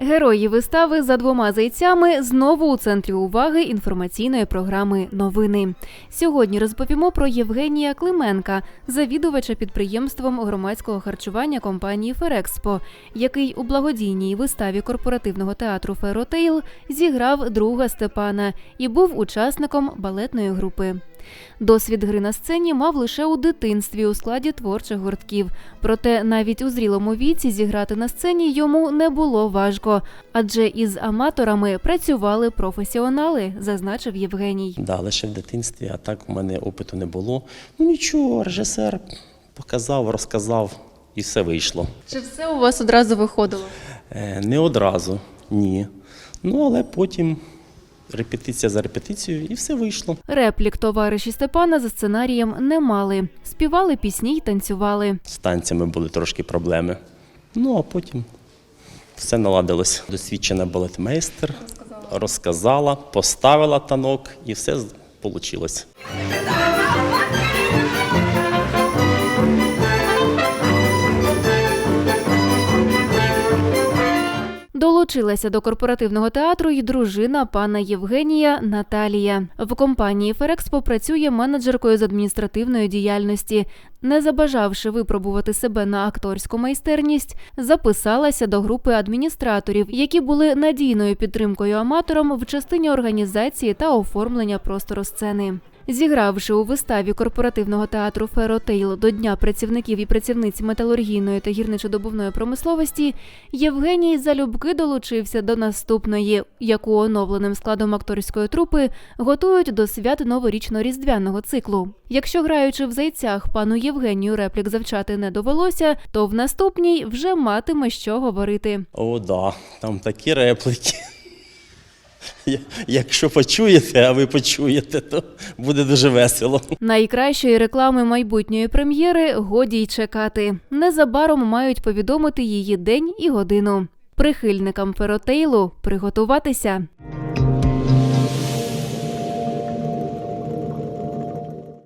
Герої вистави за двома зайцями знову у центрі уваги інформаційної програми Новини. Сьогодні розповімо про Євгенія Клименка, завідувача підприємством громадського харчування компанії Ферекспо, який у благодійній виставі корпоративного театру Феротейл зіграв друга Степана і був учасником балетної групи. Досвід гри на сцені мав лише у дитинстві у складі творчих гуртків. Проте навіть у зрілому віці зіграти на сцені йому не було важко, адже із аматорами працювали професіонали, зазначив Євгеній. Да, лише в дитинстві, а так у мене опиту не було. Ну нічого, режисер показав, розказав і все вийшло. Чи все у вас одразу виходило? Е, не одразу, ні. Ну, але потім репетиція за репетицією і все вийшло. Реплік товариші Степана за сценарієм не мали. Співали пісні й танцювали. З танцями були трошки проблеми. Ну, а потім все наладилось. Досвідчена балетмейстер розказала, розказала, поставила танок і все вийшло. Долучилася до корпоративного театру й дружина пана Євгенія Наталія. В компанії Ферекспо працює менеджеркою з адміністративної діяльності. Не забажавши випробувати себе на акторську майстерність, записалася до групи адміністраторів, які були надійною підтримкою аматорам в частині організації та оформлення простору сцени. Зігравши у виставі корпоративного театру Феротейл до Дня працівників і працівниць металургійної та гірничодобувної промисловості, Євгеній залюбки долучився до наступної, яку оновленим складом акторської трупи готують до свят новорічно-різдвяного циклу. Якщо граючи в зайцях пану Євгенію реплік завчати не довелося, то в наступній вже матиме що говорити. О, да, там такі репліки. Якщо почуєте, а ви почуєте, то буде дуже весело. Найкращої реклами майбутньої прем'єри годі й чекати. Незабаром мають повідомити її день і годину. Прихильникам Феротейлу приготуватися.